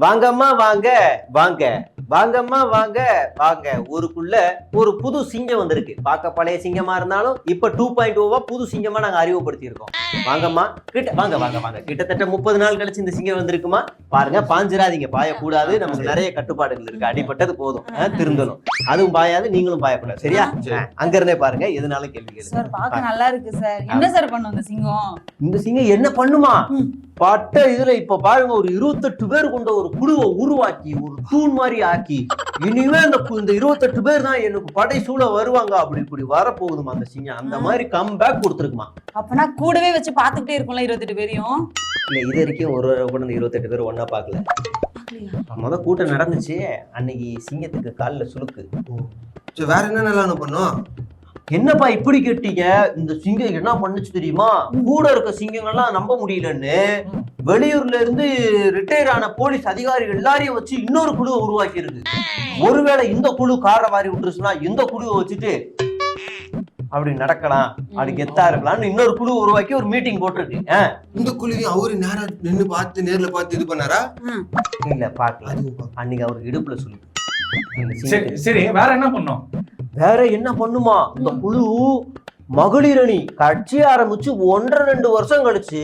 வாங்கம்மா வாங்க. வாங்க. வாங்கம்மா வாங்க. வாங்க. ஊருக்குள்ள ஒரு புது சிங்கம் வந்திருக்கு. பார்க்க பழைய சிங்கமா இருந்தாலும் இப்ப டூ பாயிண்ட் ஓவா புது சிங்கமா நாங்க அறிமுகப்படுத்தி இருக்கோம் வாங்கம்மா. கிட்ட வாங்க வாங்க வாங்க. கிட்டத்தட்ட முப்பது நாள் கழிச்சு இந்த சிங்கம் வந்திருக்குமா? பாருங்க பாஞ்சிராதீங்க. பாயக்கூடாது. நமக்கு நிறைய கட்டுப்பாடுகள் இருக்கு. அடிபட்டது போதும். திருந்தணும். அதுவும் பாயாது நீங்களும் பாயக்கூடாது. சரியா? அங்க இருந்தே பாருங்க. எதுனாலும் கேள்வி கேளுங்க. சார் பார்க்க நல்லா இருக்கு சார். என்ன சார் பண்ணும் இந்த சிங்கம்? இந்த சிங்கம் என்ன பண்ணுமா. பட்ட இதுல இப்ப பாருங்க ஒரு இருபத்தெட்டு பேர் கொண்ட ஒரு குழுவை உருவாக்கி ஒரு தூண் மாதிரி ஆக்கி இனிமே இந்த இந்த இருபத்தெட்டு பேர் தான் எனக்கு படை சூழ வருவாங்க. அப்படி இப்படி வரப்போகுதுமா அந்த சிங்கம் அந்த மாதிரி கம் பேக் கொடுத்துருக்குமா அப்பனா கூடவே வச்சு பாத்துக்கிட்டே இருக்கும்ல இருபத்தெட்டு பேரையும்? இல்ல இது வரைக்கும் ஒரு ஒரு கூட இந்த இருபத்தெட்டு பேர் ஒண்ணா பார்க்கல. முத கூட்டம் நடந்துச்சு. அன்னைக்கு சிங்கத்துக்கு கால்ல சுளுக்கு சரி வேற என்ன நல்லா பண்ணோம் என்னப்பா இப்படி கேட்டீங்க? இந்த சிங்கம் என்ன பண்ணுச்சு தெரியுமா? கூட இருக்க சிங்கங்கள்லாம் நம்ப முடியலன்னு வெளியூர்ல இருந்து ரிட்டையர் ஆன போலீஸ் அதிகாரிகள் எல்லாரையும் வச்சு இன்னொரு குழுவை உருவாக்கி இருக்கு ஒருவேளை இந்த குழு காரை வாரி விட்டுருச்சுன்னா இந்த குழுவை வச்சுட்டு அப்படி நடக்கலாம். அப்படி கெத்தா இருக்கலாம்னு இன்னொரு குழு உருவாக்கி ஒரு மீட்டிங் போட்டிருக்கு. இந்த குழுவையும் அவரு நேரா நின்னு பார்த்து நேர்ல பார்த்து இது பண்ணாரா? இல்ல பாக்கல அதுவும் பார்க்கல. அன்னைக்கு அவருக்கு இடுப்புல சொல்லி. சரி வேற என்ன பண்ணோம் வேற என்ன பண்ணுமா? இந்த குழு மகளிர் அணி கட்சி ஆரம்பிச்சு ஒன்றரை ரெண்டு வருஷம் கழிச்சு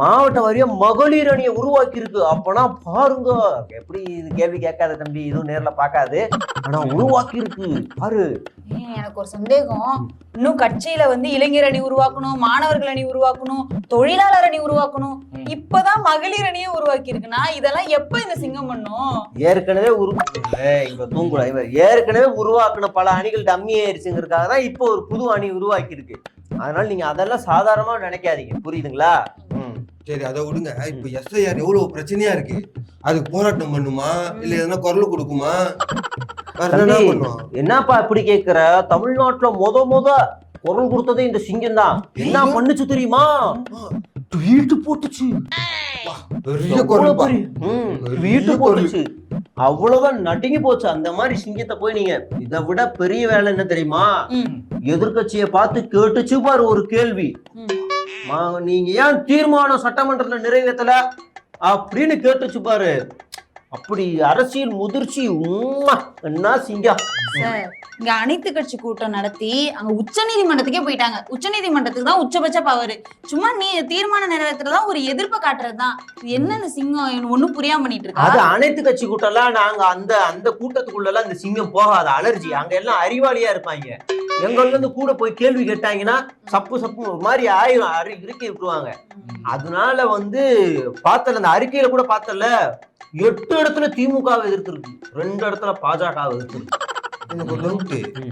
மாவட்ட வாரியா மகளிர் அணியை உருவாக்கி இருக்கு அப்பனா பாருங்க. எப்படி இது கேள்வி கேட்காத தம்பி இதுவும் நேர்ல பார்க்காது. ஆனா உருவாக்கி இருக்கு பாரு எனக்கு ஒரு சந்தேகம். இன்னும் கட்சியில வந்து இளைஞர் அணி உருவாக்கணும் மாணவர்கள் அணி உருவாக்கணும் தொழிலாளர் அணி உருவாக்கணும். இப்பதான் மகளிர் அணியே உருவாக்கி இருக்குன்னா இதெல்லாம் எப்ப இந்த சிங்கம் பண்ணும்? ஏற்கனவே இவ தூங்குடா இவ. ஏற்கனவே உருவாக்குன பல அணிகள் டம்மி ஆயிருச்சுங்கிறதுக்காக தான் இப்போ ஒரு புது அணி உருவாக்கி இருக்கு அதனால நீங்க அதெல்லாம் சாதாரணமா நினைக்காதீங்க. புரியுதுங்களா? சரி அதை விடுங்க. இப்ப எஸ்ஐஆர் எவ்வளவு பிரச்சனையா இருக்கு? அதுக்கு போராட்டம் பண்ணுமா? இல்ல எதனா குரல் கொடுக்குமா? என்னப்பா இப்படி கேக்குற? தமிழ்நாட்டுல முத முத குரல் கொடுத்ததே இந்த சிங்கம் தான் என்ன பண்ணுச்சு தெரியுமா? ட்வீட் போட்டுச்சு. குரல். போட்டுச்சு. அவ்வளவுதான் நடுங்கி போச்சு. அந்த மாதிரி சிங்கத்தை போய் நீங்க இதை விட பெரிய வேலை என்ன தெரியுமா? ம். எதிர்க்கட்சியை பார்த்து கேட்டுச்சு பாரு ஒரு கேள்வி. நீங்க ஏன் தீர்மானம் சட்டமன்றத்துல நிறைவேற்றல அப்படின்னு கேட்டுச்சு பாரு. அப்படி அரசியல் முதிர்ச்சி உம்மா, என்ன சிங்கம் சார் இங்க அனைத்து கட்சி கூட்டம் நடத்தி அங்க உச்ச நீதிமன்றத்துக்கே போயிட்டாங்க. உச்ச நீதிமன்றத்துக்கு தான் உச்சபட்ச பவர் சும்மா நீ தீர்மானம் நிறைவேற்றுறதா ஒரு எதிர்ப்பை காட்டுறதுதான். இது என்ன இந்த சிங்கம் ஒண்ணும் புரியாம பண்ணிட்டு அது இருக்கா அனைத்து கட்சி கூட்டம்லாம் நாங்க அந்த அந்த கூட்டத்துக்குள்ள எல்லாம் இந்த சிங்கம் போகாது. அலர்ஜி. அங்க எல்லாம் அறிவாளியா இருப்பாங்க. எங்கள்ல இருந்து கூட போய் கேள்வி கேட்டாங்கன்னா சப்பு சப்பு ஒரு மாதிரி ஆயிரும் அரி இறுக்கி விட்டுருவாங்க. அதனால வந்து பார்த்தல அந்த அறிக்கையில கூட பார்த்தல எட்டு இடத்துல திமுகவை எதிர்த்திருக்கு. ரெண்டு இடத்துல பாஜக எதிர்த்திருக்கு. எனக்கு ஒரு டவுட் ம்.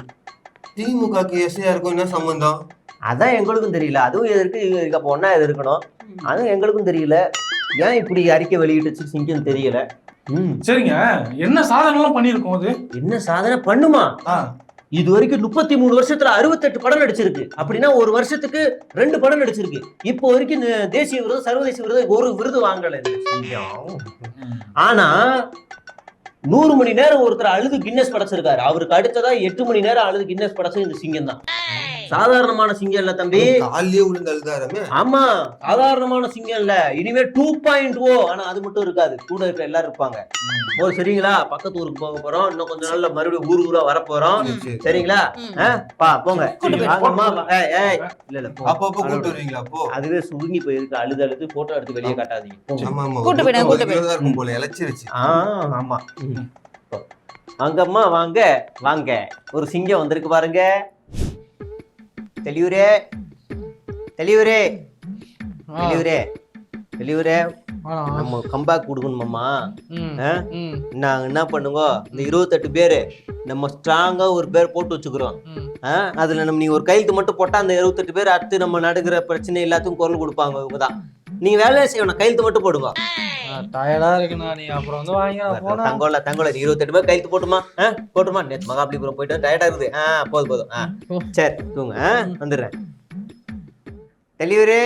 திமுகக்கு எஸ்ஐஆருக்கும் என்ன சம்பந்தம்? அதான் எங்களுக்கும் தெரியல. அதுவும் எதற்கு இது அப்போ ஒன்னா எதிர்க்கணும் அதுவும் எங்களுக்கும் தெரியல. ஏன் இப்படி அறிக்கை வெளியிட்டுச்சு சிங்கம் தெரியல. ம். சரிங்க. என்ன சாதனை எல்லாம் பண்ணிருக்கோம் அது? என்ன சாதனை பண்ணுமா? ஆ, இது வரைக்கும் முப்பத்தி மூணு வருஷத்துல அறுபத்தெட்டு படம் நடிச்சிருக்கு. அப்படின்னா ஒரு வருஷத்துக்கு ரெண்டு படம் நடிச்சிருக்கு. இப்போ வரைக்கும் இந்த தேசிய விருது சர்வதேச விருது ஒரு விருது வாங்கல சிங்கம். ஆனா நூறு மணி நேரம் ஒருத்தர் அழுது கின்னஸ் படைச்சிருக்காரு. அவருக்கு அடுத்ததா எட்டு மணி நேரம் அழுது கின்னஸ் படைச்சது இந்த சிங்கம் தான் சாதாரணமான சிங்கம் இல்ல தம்பி. காலையே விழுந்து அழுதாரமே ஆமா சாதாரணமான சிங்கம் இல்ல. இனிமே டூ பாயிண்ட் ஓ ஆனா அது மட்டும் இருக்காது. கூட இருக்க எல்லாரும் இருப்பாங்க. ஓ சரிங்களா? பக்கத்து ஊருக்கு போக போறோம். இன்னும் கொஞ்ச நாள்ல மறுபடியும் ஊர் ஊரா வர போறோம் சரி, சரி. சரிங்களா பா போங்க. இல்ல இல்ல. அப்பப்போ கூட்டு வருவீங்களா? அப்போ அதுவே சுருங்கி போயிருக்கு. அழுது அழுது போட்டோ எடுத்து வெளியே காட்டாதீங்க. கூட்டு போயிடுங்க, போல. இழைச்சிருச்சு. ஆமா. ம். போ. வாங்கம்மா வாங்க. வாங்க. ஒரு சிங்கம் வந்திருக்கு பாருங்க. தெளிவுரே. தெளிவுரே. தெளிவுரே. தெளிவுரே. நம்ம கம்பேக் கொடுக்கணுமாம்மா? நாங்க என்ன பண்ணுங்க? இந்த இருபத்தெட்டு பேரு நம்ம ஸ்ட்ராங்கா ஒரு பேர் போட்டு வச்சுக்கிறோம்? அதுல நம்ம நீங்க ஒரு கையெழுத்து மட்டும் போட்டா அந்த இருபத்தெட்டு பேர் அடுத்து நம்ம நடுக்கிற பிரச்சனை எல்லாத்துக்கும் குரல் கொடுப்பாங்க இவங்க தான் நீங்க வேலையை செய்யணும். கையெழுத்து மட்டும் போடுங்க. டயர்டா இருக்குண்ணா நீ. அப்புறம் வந்து வாங்கி நான் போனா தங்கோல தங்கோல இருபத்தெட்டு பேர் கையெழுத்து போட்டுமா? போட்டுமா? நேற்று மகாபலிபுரம் போயிட்டு டயர்டா இருக்குது. ஆ போதும் போதும். ஆ சரி தூங்க. ஆ? வந்துடுறேன். தெளிவுரே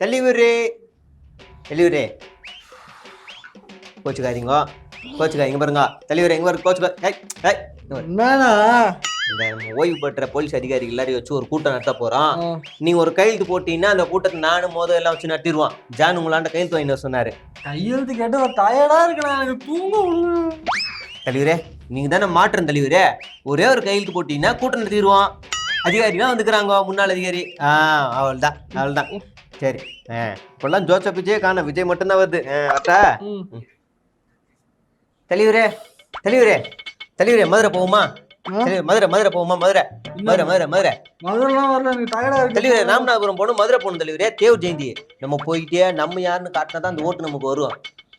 தெளிவுரே தெளிவுரே கோச்சுக்காதீங்க. கோச்சுக்காதீங்க பாருங்க. தெளிவுரே எங்க பாருங்க கோச்சுக்கா ஏய் ஏய் இங்க பாரு. என்னண்ணா இந்த ஓய்வு பெற்ற போலீஸ் அதிகாரிகள் எல்லாரையும் வச்சு ஒரு கூட்டம் நடத்த போறோம் ஆ. நீ ஒரு கையெழுத்து போட்டீங்கன்னா அந்த கூட்டத்தை நானும் மோத எல்லாம் வச்சு நட்டிடுவான் ஜான் உங்களாண்ட கையெழுத்து வர சொன்னாரு. கையெழுத்து கேட்டு ஒரு டயர்டா எனக்கு. தலைவரே நீங்க தானே மாற்றம் தலைவரே. ஒரே ஒரு கையெழுத்து போட்டீங்கன்னா கூட்டம் நடத்திடுவோம் அதிகாரிலாம் வந்துக்கிறாங்க முன்னாள் அதிகாரி. ஆ அவள் தான் அவள் தான் சரி இப்பெல்லாம் ஜோசப் விஜய் காண விஜய் மட்டும்தான் வருது. அட்டா ம். தலைவரே தலைவரே தலைவரே மதுரை போகுமா மதுரை மதுரை போகுமா மதுரை? மதுரை மதுரை மதுரை. முதல்லாம் வரல எனக்கு டயர்டா இருக்கு தலைவரே ராமநாதபுரம் போகணும் மதுரை போகணும் தலைவரே தேவ் ஜெயந்தி நம்ம போயிட்டே நம்ம யாருன்னு காட்டினா தான் அந்த ஓட்டு நமக்கு வரும்.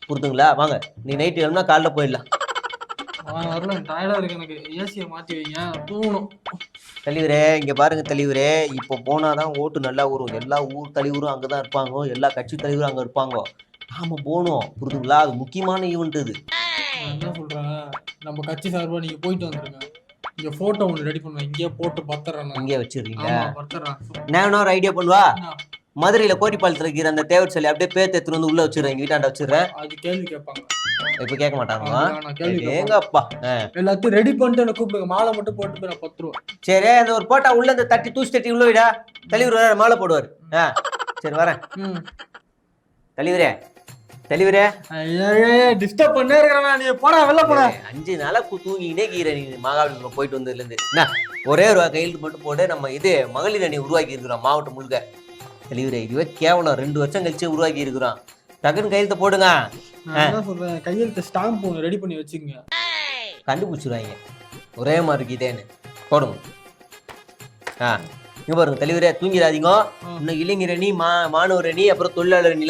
புரிதுங்களா வாங்க நீ நைட்டு எழுனா காலைல போயிடலாம். வரல டயர்டா இருக்கு எனக்கு. ஏசியை மாத்தி வைங்க தூங்கணும். தலைவரே இங்க பாருங்க தலைவரே இப்போ போனாதான் ஓட்டு நல்லா வரும் எல்லா ஊர் தலைவரும் அங்கதான் இருப்பாங்க. எல்லா கட்சி தலைவரும் அங்க இருப்பாங்க. நாம போகணும் புரிதுங்களா அது முக்கியமான ஈவெண்ட் இது என்ன சொல்றேன்? நம்ம கட்சி சார்பா நீங்க போயிட்டு வந்துருங்க. இங்க போட்டோ ஒன்று ரெடி பண்ணுவேன் இங்கேயே போட்டு பத்துறேன் நான். இங்கே வச்சிருக்கீங்க ஆமா பத்துறேன். நான் ஒரு ஐடியா பண்ணுவா? மதுரையில கோரிப்பாலத்துல இருக்கிற அந்த தேவர் சொல்லி அப்படியே பேத்து எடுத்துட்டு வந்து உள்ள வச்சிடுறேன் எங்க வீட்டாண்ட வச்சிடுறேன். அது கேள்வி கேட்பாங்க. இப்ப கேட்க மாட்டாங்க நான் கேள்வி கேட்பாங்க. ஏங்கப்பா ஆ. எல்லாத்தையும் ரெடி பண்ணிட்டு என்ன கூப்பிடுங்க. மாலை மட்டும் போட்டு நான் பத்துருவேன். சரி அந்த ஒரு போட்டா உள்ள இந்த தட்டி தூசி தட்டி உள்ள விடா. தலைவர் வர மாலை போடுவார். சரி வரேன். ம். தலைவரே தலைவரே. டிஸ்டர்ப் பண்ணே இருக்கிறேன் நீ போடா வெளில போடா. ஏய், அஞ்சு நாளா தூங்கிக்கிட்டே கீரை நீ மகாபலிபுரம் போயிட்டு வந்ததுல இருந்து என்ன? ஒரே ஒரு கையெழுத்து மட்டும் போட்டு நம்ம இது மகளிர் அணி உருவாக்கி இருக்கிறோம் மாவட்டம் முழுக்க. தலைவரே இதுவே கேவலம். ரெண்டு வருஷம் கழிச்சு உருவாக்கி இருக்கிறோம். டக்குன்னு கையெழுத்து போடுங்க. சொல்றேன்? கையெழுத்து ஸ்டாம்ப் ஒன்று ரெடி பண்ணி வச்சுக்கோங்க. கண்டுபிடிச்சிருவாங்க. ஒரே மாதிரி இருக்குதேன்னு போடுங்க. ஆ. இங்க பாருங்க தலைவரே தூங்கிடாதீங்க. இன்னும் இளைஞர் அணி மா மாணவர் அணி அப்புறம் தொழிலாளர் அணி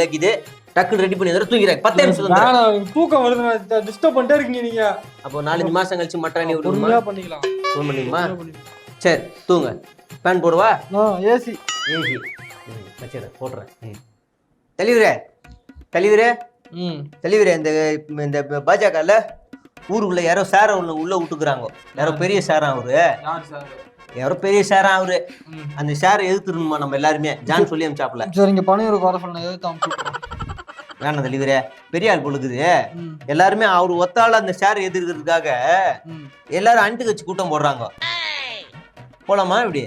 டக்குன்னு ரெடி பண்ணி தூங்கிறேன் பத்து நிமிஷம் தூக்கம் வருது டிஸ்டர்ப் பண்ணிட்டே இருக்கீங்க நீங்க. அப்போ நாலஞ்சு மாசம் கழிச்சு அணி விடுமா பண்ணிக்கலாம். ஃபோன். சரி தூங்க. பேன் போடுவா? ஏசி ஏசி வச்சிடுறேன் போடுறேன் ம் தலைவரே தலைவரே ம். தலைவரே இந்த இந்த பாஜகல ஊருக்குள்ள யாரோ சாரை உள்ள உள்ள விட்டுக்குறாங்க. யாரோ பெரிய சாரா அவரு. யார் சார்? பெரிய சாரா அவரு. அந்த ஷேரை எதிர்த்துருணுமா நம்ம எல்லாருமே? ஜான் சொல்லி அமிச்சாப்ல சரி இங்க பணியூருக்கு வர சொன்ன அமுச்சு வேணாம் தலைவரே? பெரிய ஆள் பொழுகுது ம். எல்லாருமே அவர் ஒத்தாள் அந்த ஷேர் எதிர்க்கிறதுக்காக ம். எல்லாரும் அண்டு கட்சி கூட்டம் போடுறாங்க. போலாமா இப்படி?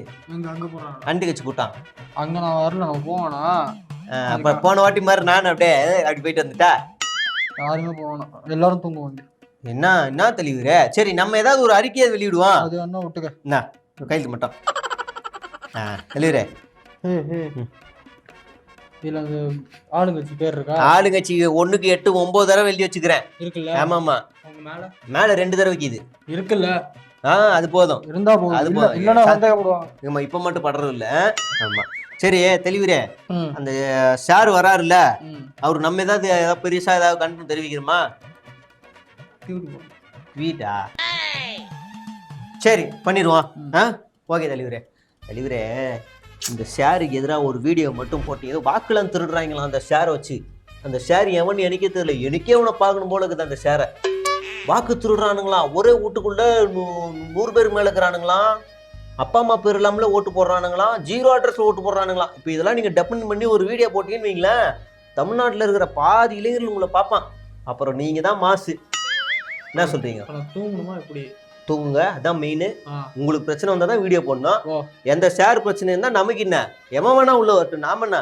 அண்டு கட்சி கூட்டம். அங்க நான் வரல நம்ம போவேனா அப்ப போன வாட்டி மாதிரி நான் அப்படியே அப்படி போயிட்டு வந்துட்டா? யாருமே போவேணும் எல்லாரும் தூங்குவாங்க. என்ன என்ன தெளிவுரே சரி நம்ம ஏதாவது ஒரு அறிக்கையை வெளியிடுவோம். அது வேணா விட்டுக்க என்ன? கையெழுத்து மட்டும். ஆ தெளிவுரே ஏய் ஏய் ம். இதுல அந்த ஆளுங்கட்சி பேர் இருக்கா? ஆளுங்கட்சி ஒண்ணுக்கு எட்டு ஒன்பது தடவை எழுதி வச்சுக்கிறேன். இருக்குல்ல? ஆமாமா அவங்க மேல? மேல ரெண்டு தடவைக்கு இது இருக்குல்ல? ஆ அது போதும். இருந்தா போதும். அது இல்ல போதும். இல்லன்னா சா- சந்தேகப்படுவாங்க. நம்ம இப்ப மட்டும் படுறது இல்ல? ஆமா. சரி தெளிவுரே அந்த சார் வராருல்ல? அவர் நம்ம ஏதாவது ஏதாவது பெருசா ஏதாவது கண்டு தெரிவிக்கிறோமா. வீட்டா? சரி பண்ணிடுவோம். ஆ? ஓகே தலைவரே தலைவரே இந்த ஷேருக்கு எதிராக ஒரு வீடியோ மட்டும் போட்டு ஏதோ வாக்குலாம் திருடுறாங்களா அந்த ஷேரை வச்சு. அந்த ஷேர் எவன் எனக்கே தெரியல எனக்கே உன பார்க்கணும் போல இருக்குது அந்த ஷேரை. வாக்கு திருடுறானுங்களா? ஒரே வீட்டுக்குள்ள நூ- நூறு பேர் மேலே இருக்கிறானுங்களாம் அப்பா அம்மா பேர் இல்லாமல ஓட்டு போடுறானுங்களாம் ஜீரோ அட்ரஸில் ஓட்டு போடுறானுங்களாம் இப்போ இதெல்லாம் நீங்கள் டெபெண்ட் பண்ணி ஒரு வீடியோ போட்டீங்கன்னு வைங்களேன். தமிழ்நாட்டில் இருக்கிற பாதி இளைஞர்கள் உங்களை பார்ப்பான். அப்புறம் நீங்கள் தான் மாசு. என்ன சொல்கிறீங்க தூங்கணுமா இப்படி தூங்குங்க. அதான் மெயின் உங்களுக்கு பிரச்சனை வந்தா தான் வீடியோ போடணும். எந்த ஷேர் பிரச்சனை இருந்தா நமக்கு என்ன? எவன் வேணா உள்ள வரட்டும். நாம என்ன?